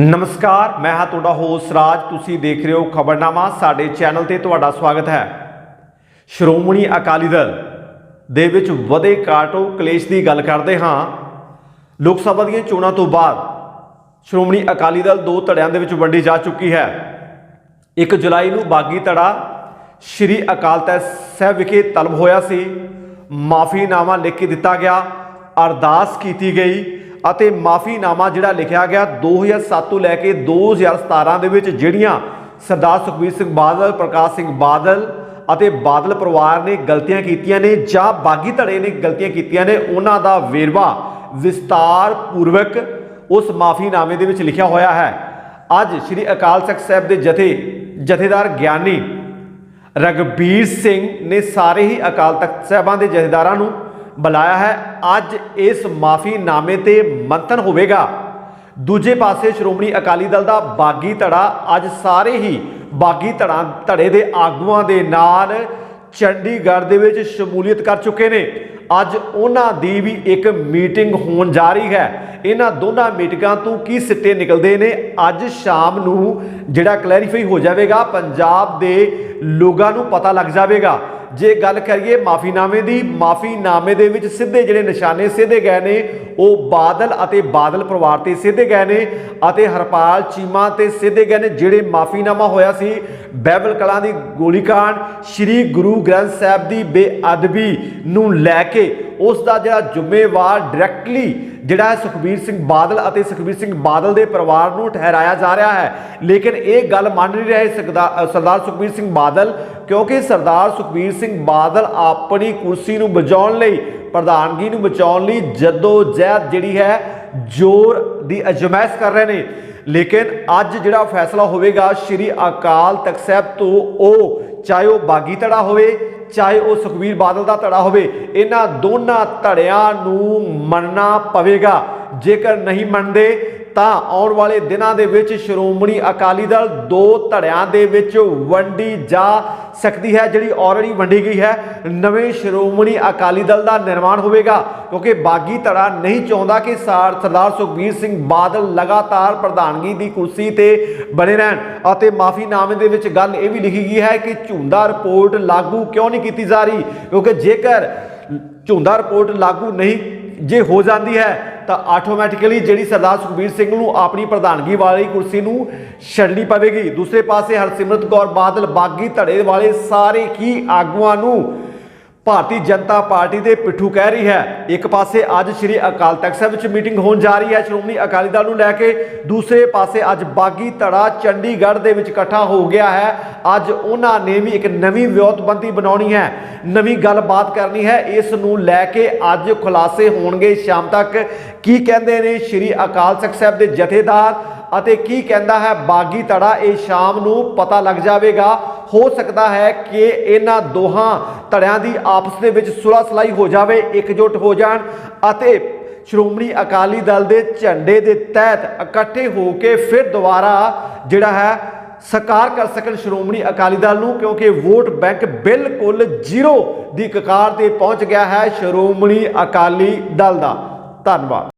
ਨਮਸਕਾਰ, ਮੈਂ ਹਾਂ ਤੁਹਾਡਾ ਹੋਸਟ ਰਾਜ। ਤੁਸੀਂ ਦੇਖ ਰਹੇ ਹੋ ਖਬਰਨਾਮਾ। ਸਾਡੇ ਚੈਨਲ ਤੇ ਤੁਹਾਡਾ ਸਵਾਗਤ ਹੈ। ਸ਼੍ਰੋਮਣੀ ਅਕਾਲੀ ਦਲ ਦੇ ਵਿੱਚ ਵਧੇ ਕਾਟੋ ਕਲੇਸ਼ ਦੀ ਗੱਲ ਕਰਦੇ ਹਾਂ। ਲੋਕ ਸਭਾ ਦੀਆਂ ਚੋਣਾਂ ਤੋਂ ਬਾਅਦ ਸ਼੍ਰੋਮਣੀ ਅਕਾਲੀ ਦਲ ਦੋ ਧੜਿਆਂ ਦੇ ਵਿੱਚ ਵੰਡੀ ਜਾ ਚੁੱਕੀ ਹੈ। 1 ਜੁਲਾਈ ਨੂੰ ਬਾਗੀ ਧੜਾ ਸ਼੍ਰੀ ਅਕਾਲ ਤਖਤ ਸਾਹਿਬ ਵਿਖੇ ਤਲਬ ਹੋਇਆ ਸੀ। ਮਾਫੀਨਾਮਾ ਲਿਖ ਕੇ ਦਿੱਤਾ ਗਿਆ। ਅਰਦਾਸ ਕੀਤੀ ਗਈ। ਅਤੇ ਮਾਫੀਨਾਮਾ ਜਿਹੜਾ ਲਿਖਿਆ ਗਿਆ 2007 ਤੋਂ ਲੈ ਕੇ 2017 ਦੇ ਵਿੱਚ ਜਿਹੜੀਆਂ ਸਰਦਾਰ ਸੁਖਬੀਰ ਸਿੰਘ ਬਾਦਲ, ਪ੍ਰਕਾਸ਼ ਸਿੰਘ ਬਾਦਲ ਅਤੇ ਬਾਦਲ ਪਰਿਵਾਰ ਨੇ ਗਲਤੀਆਂ ਕੀਤੀਆਂ ਨੇ ਜਾਂ ਬਾਗੀ ਧੜੇ ਨੇ ਗਲਤੀਆਂ ਕੀਤੀਆਂ ਨੇ, ਉਹਨਾਂ ਦਾ ਵੇਰਵਾ ਵਿਸਤਾਰ ਪੂਰਵਕ ਉਸ ਮਾਫੀਨਾਮੇ ਦੇ ਵਿੱਚ ਲਿਖਿਆ ਹੋਇਆ ਹੈ। ਅੱਜ ਸ੍ਰੀ ਅਕਾਲ ਤਖਤ ਸਾਹਿਬ ਦੇ ਜਥੇ, ਜਥੇਦਾਰ ਗਿਆਨੀ ਰਗਬੀਰ ਸਿੰਘ ਨੇ ਸਾਰੇ ਹੀ ਅਕਾਲ ਤਖਤ ਸਾਹਿਬਾਂ ਦੇ ਜਥੇਦਾਰਾਂ ਨੂੰ ਬੁਲਾਇਆ ਹੈ। ਅੱਜ ਇਸ ਮਾਫੀਨਾਮੇ ਤੇ ਮੰਥਨ ਹੋਵੇਗਾ। ਦੂਜੇ ਪਾਸੇ ਸ਼੍ਰੋਮਣੀ ਅਕਾਲੀ ਦਲ ਦਾ ਬਾਗੀ ਧੜਾ ਅੱਜ ਸਾਰੇ ਹੀ ਬਾਗੀ ਧੜਾ, ਧੜੇ ਦੇ ਆਗੂਆਂ ਦੇ ਨਾਲ ਚੰਡੀਗੜ੍ਹ ਦੇ ਵਿੱਚ ਸ਼ਮੂਲੀਅਤ ਕਰ ਚੁੱਕੇ ਨੇ। ਅੱਜ ਉਹਨਾਂ ਦੀ ਵੀ ਇੱਕ ਮੀਟਿੰਗ ਹੋਣ ਜਾ ਰਹੀ ਹੈ। ਇਹਨਾਂ ਦੋਨਾਂ ਮੀਟਿੰਗਾਂ ਤੋਂ ਕੀ ਸਿੱਟੇ ਨਿਕਲਦੇ ਨੇ? ਅੱਜ ਸ਼ਾਮ ਨੂੰ ਜਿਹੜਾ ਕਲੈਰੀਫਾਈ ਹੋ ਜਾਵੇਗਾ, ਪੰਜਾਬ ਦੇ ਲੋਕਾਂ ਨੂੰ ਪਤਾ ਲੱਗ ਜਾਵੇਗਾ। ਜੇ ਗੱਲ ਕਰੀਏ ਮਾਫੀਨਾਮੇ ਦੀ, ਮਾਫੀਨਾਮੇ ਦੇ ਵਿੱਚ ਸਿੱਧੇ ਜਿਹੜੇ ਨਿਸ਼ਾਨੇ ਸਿੱਧੇ ਗਏ ਨੇ, ਉਹ ਬਾਦਲ ਅਤੇ ਬਾਦਲ ਪਰਿਵਾਰ ਤੇ ਸਿੱਧੇ ਗਏ ਨੇ ਅਤੇ ਹਰਪਾਲ ਚੀਮਾ ਤੇ ਸਿੱਧੇ ਗਏ ਨੇ, ਜਿਹੜੇ ਮਾਫੀਨਾਮਾ ਹੋਇਆ ਸੀ। ਬਾਈਬਲ ਕਲਾਂ ਦੀ ਗੋਲੀकांड ਸ੍ਰੀ ਗੁਰੂ ਗ੍ਰੰਥ ਸਾਹਿਬ ਦੀ ਬੇਅਦਬੀ ਨੂੰ ਲੈ ਕੇ ਉਸ ਦਾ ਜਿਹੜਾ ਜ਼ਿੰਮੇਵਾਰ ਡਾਇਰੈਕਟਲੀ ਜਿਹੜਾ ਹੈ ਸੁਖਬੀਰ ਸਿੰਘ ਬਾਦਲ ਅਤੇ ਸੁਖਬੀਰ ਸਿੰਘ ਬਾਦਲ ਦੇ ਪਰਿਵਾਰ ਨੂੰ ਠਹਿਰਾਇਆ ਜਾ ਰਿਹਾ ਹੈ। ਲੇਕਿਨ ਇਹ ਗੱਲ ਮੰਨ ਨਹੀਂ ਰਹੇ ਸਰਦਾਰ ਸੁਖਬੀਰ ਸਿੰਘ ਬਾਦਲ, ਕਿਉਂਕਿ ਸਰਦਾਰ ਸੁਖਬੀਰ ਸਿੰਘ ਬਾਦਲ ਆਪਣੀ ਕੁਰਸੀ ਨੂੰ ਬਚਾਉਣ ਲਈ, ਪ੍ਰਧਾਨਗੀ ਨੂੰ ਬਚਾਉਣ ਲਈ ਜਦੋ ਜਹਿਦ ਜਿਹੜੀ ਹੈ ਜ਼ੋਰ ਦੀ ਅਜਮਾਇਸ਼ ਕਰ ਰਹੇ ਨੇ। ਲੇਕਿਨ ਅੱਜ ਜਿਹੜਾ ਫੈਸਲਾ ਹੋਵੇਗਾ, ਸ੍ਰੀ ਅਕਾਲ ਤਖਤ ਸਾਹਿਬ ਤੋਂ, ਉਹ ਚਾਹੇ ਉਹ ਬਾਗੀ ਧੜਾ ਹੋਵੇ ਚਾਹੇ ਉਹ ਸੁਖਬੀਰ ਬਾਦਲ ਦਾ ਧੜਾ ਹੋਵੇ, ਇਹਨਾਂ ਦੋਨਾਂ ਧੜਿਆਂ ਨੂੰ ਮੰਨਣਾ ਪਵੇਗਾ। ਜੇਕਰ ਨਹੀਂ ਮੰਨਦੇ ਤਾਂ ਆਉਣ ਵਾਲੇ ਦਿਨਾਂ ਦੇ ਵਿੱਚ ਸ਼੍ਰੋਮਣੀ ਅਕਾਲੀ ਦਲ ਦੋ ਧੜਿਆਂ ਦੇ ਵਿੱਚ ਵੰਡੀ ਜਾ ਸਕਦੀ ਹੈ, ਜਿਹੜੀ ਆਲਰੇਡੀ ਵੰਡੀ ਗਈ ਹੈ। ਨਵੇਂ ਸ਼੍ਰੋਮਣੀ ਅਕਾਲੀ ਦਲ ਦਾ ਨਿਰਮਾਣ ਹੋਵੇਗਾ, ਕਿਉਂਕਿ ਬਾਗੀ ਧੜਾ ਨਹੀਂ ਚਾਹੁੰਦਾ ਕਿ ਸਾਰ- ਸਰਦਾਰ ਸੁਖਬੀਰ ਸਿੰਘ ਬਾਦਲ ਲਗਾਤਾਰ ਪ੍ਰਧਾਨਗੀ ਦੀ ਕੁਰਸੀ ਤੇ ਬਣੇ ਰਹਿਣ। ਅਤੇ ਮਾਫੀਨਾਮੇ ਦੇ ਵਿੱਚ ਗੱਲ ਇਹ ਵੀ ਲਿਖੀ ਗਈ ਹੈ ਕਿ ਝੁੰਦਾ ਰਿਪੋਰਟ ਲਾਗੂ ਕਿਉਂ ਨਹੀਂ ਕੀਤੀ ਜਾ ਰਹੀ, ਕਿਉਂਕਿ ਜੇਕਰ ਝੁੰਦਾ ਰਿਪੋਰਟ ਲਾਗੂ ਨਹੀਂ ਜੇ ਹੋ ਜਾਂਦੀ ਹੈ ਤਾਂ ਆਟੋਮੈਟਿਕਲੀ ਜਿਹੜੀ ਸਰਦਾਰ ਸੁਖਬੀਰ ਸਿੰਘ ਨੂੰ ਆਪਣੀ ਪ੍ਰਧਾਨਗੀ ਵਾਲੀ ਕੁਰਸੀ ਨੂੰ ਛੱਡਣੀ ਪਵੇਗੀ। ਦੂਸਰੇ ਪਾਸੇ ਹਰਸਿਮਰਤ ਕੌਰ ਬਾਦਲ ਬਾਗੀ ਧੜੇ ਵਾਲੇ ਸਾਰੇ ਹੀ ਆਗੂਆਂ ਨੂੰ ਭਾਰਤੀ ਜਨਤਾ ਪਾਰਟੀ ਦੇ ਪਿੱਠੂ ਕਹਿ ਰਹੀ ਹੈ, ਇੱਕ ਪਾਸੇ ਅੱਜ ਸ੍ਰੀ ਅਕਾਲ ਤਖਤ ਸਾਹਿਬ ਵਿੱਚ ਮੀਟਿੰਗ ਹੋਣ ਜਾ ਰਹੀ ਹੈ, ਸ਼੍ਰੋਮਣੀ ਅਕਾਲੀ ਦਲ ਨੂੰ ਲੈ ਕੇ, ਦੂਸਰੇ ਪਾਸੇ ਅੱਜ ਬਾਗੀ ਧੜਾ ਚੰਡੀਗੜ੍ਹ ਦੇ ਵਿੱਚ ਇਕੱਠਾ ਹੋ ਗਿਆ ਹੈ। ਅੱਜ ਉਹਨਾਂ ਨੇ ਵੀ ਇੱਕ ਨਵੀਂ ਵਿਉਂਤਬੰਦੀ ਬਣਾਉਣੀ ਹੈ, ਨਵੀਂ ਗੱਲਬਾਤ ਕਰਨੀ ਹੈ। ਇਸ ਨੂੰ ਲੈ ਕੇ ਅੱਜ ਖੁਲਾਸੇ ਹੋਣਗੇ ਸ਼ਾਮ ਤੱਕ। ਕੀ ਕਹਿੰਦੇ ਨੇ ਸ੍ਰੀ ਅਕਾਲ ਤਖਤ ਸਾਹਿਬ ਦੇ ਜਥੇਦਾਰ ਅਤੇ ਕੀ ਕਹਿੰਦਾ ਹੈ ਬਾਗੀ ਧੜਾ, ਇਹ ਸ਼ਾਮ ਨੂੰ ਪਤਾ ਲੱਗ ਜਾਵੇਗਾ। ਹੋ ਸਕਦਾ ਹੈ ਕਿ ਇਹਨਾਂ ਦੋਹਾਂ ਧੜਿਆਂ ਦੀ ਆਪਸ ਦੇ ਵਿੱਚ ਸੁਲਹ ਸਲਾਈ ਹੋ ਜਾਵੇ, ਇਕਜੁੱਟ ਹੋ ਜਾਣ ਅਤੇ ਸ਼੍ਰੋਮਣੀ ਅਕਾਲੀ ਦਲ ਦੇ ਝੰਡੇ ਦੇ ਤਹਿਤ ਇਕੱਠੇ ਹੋ ਕੇ ਫਿਰ ਦੁਬਾਰਾ ਜਿਹੜਾ ਹੈ ਸਕਾਰ ਕਰ ਸਕਣ ਸ਼੍ਰੋਮਣੀ ਅਕਾਲੀ ਦਲ ਨੂੰ, ਕਿਉਂਕਿ ਵੋਟ ਬੈਂਕ ਬਿਲਕੁਲ ਜ਼ੀਰੋ ਦੀ ਕਕਾਰ ਤੇ ਪਹੁੰਚ ਗਿਆ ਹੈ ਸ਼੍ਰੋਮਣੀ ਅਕਾਲੀ ਦਲ ਦਾ। ਧੰਨਵਾਦ।